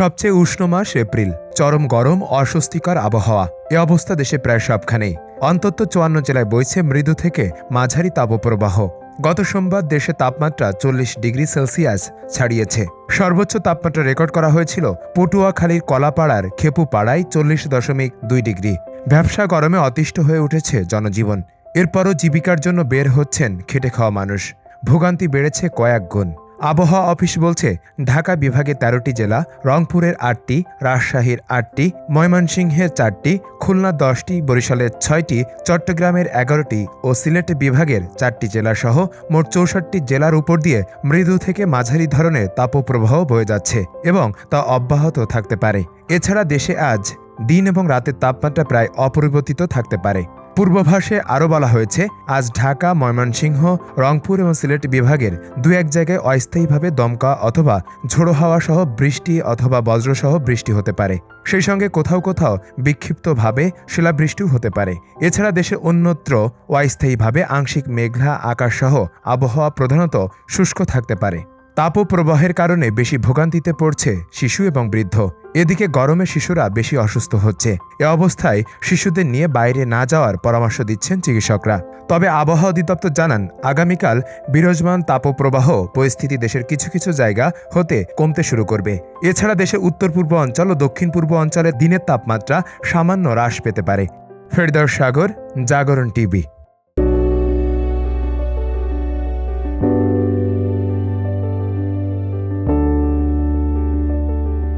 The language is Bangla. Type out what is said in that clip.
সবচেয়ে উষ্ণ মাস এপ্রিল। চরম গরম, অস্বস্তিকর আবহাওয়া। এ অবস্থা দেশে প্রায় সবখানেই অন্তত চুয়ান্ন জেলায় বইছে মৃদু থেকে মাঝারি তাপপ্রবাহ। গত সোমবার দেশে তাপমাত্রা চল্লিশ ডিগ্রি সেলসিয়াস ছাড়িয়েছে। সর্বোচ্চ তাপমাত্রা রেকর্ড করা হয়েছিল পটুয়াখালীর কলাপাড়ার খেপুপাড়ায় চল্লিশ দশমিক দুই ডিগ্রি। ব্যবসা গরমে অতিষ্ঠ হয়ে উঠেছে জনজীবন। এরপরও জীবিকার জন্য বের হচ্ছেন খেটে খাওয়া মানুষ। ভোগান্তি বেড়েছে কয়েক গুণ। আবহাওয়া অফিস বলছে, ঢাকা বিভাগে তেরোটি জেলা, রংপুরের আটটি, রাজশাহীর আটটি, ময়মনসিংহের চারটি, খুলনা দশটি, বরিশালের ছয়টি, চট্টগ্রামের এগারোটি ও সিলেট বিভাগের চারটি জেলাসহ মোট চৌষট্টি জেলার উপর দিয়ে মৃদু থেকে মাঝারি ধরনের তাপপ্রবাহ বয়ে যাচ্ছে এবং তা অব্যাহত থাকতে পারে। এছাড়া দেশে আজ দিন এবং রাতের তাপমাত্রা প্রায় অপরিবর্তিত থাকতে পারে। পূর্বাভাসে আরও বলা হয়েছে, আজ ঢাকা, ময়মনসিংহ, রংপুর এবং সিলেট বিভাগের দু এক জায়গায় অস্থায়ীভাবে দমকা অথবা ঝোড়ো হাওয়া সহ বৃষ্টি অথবা বজ্রসহ বৃষ্টি হতে পারে। সেই সঙ্গে কোথাও কোথাও বিক্ষিপ্তভাবে শিলাবৃষ্টিও হতে পারে। এছাড়া দেশের অন্যত্র অস্থায়ীভাবে আংশিক মেঘলা আকাশসহ আবহাওয়া প্রধানত শুষ্ক থাকতে পারে। তাপপ্রবাহের কারণে বেশি ভোগান্তিতে পড়ছে শিশু এবং বৃদ্ধ। এদিকে গরমে শিশুরা বেশি অসুস্থ হচ্ছে। এ অবস্থায় শিশুদের নিয়ে বাইরে না যাওয়ার পরামর্শ দিচ্ছেন চিকিৎসকরা। তবে আবহাওয়া অধিদপ্তর জানান, আগামীকাল বিরাজমান তাপপ্রবাহ পরিস্থিতি দেশের কিছু কিছু জায়গা হতে কমতে শুরু করবে। এছাড়া দেশের উত্তর পূর্ব অঞ্চল ও দক্ষিণ পূর্ব অঞ্চলের দিনের তাপমাত্রা সামান্য হ্রাস পেতে পারে। ফেরদার সাগর, জাগরণ টিভি।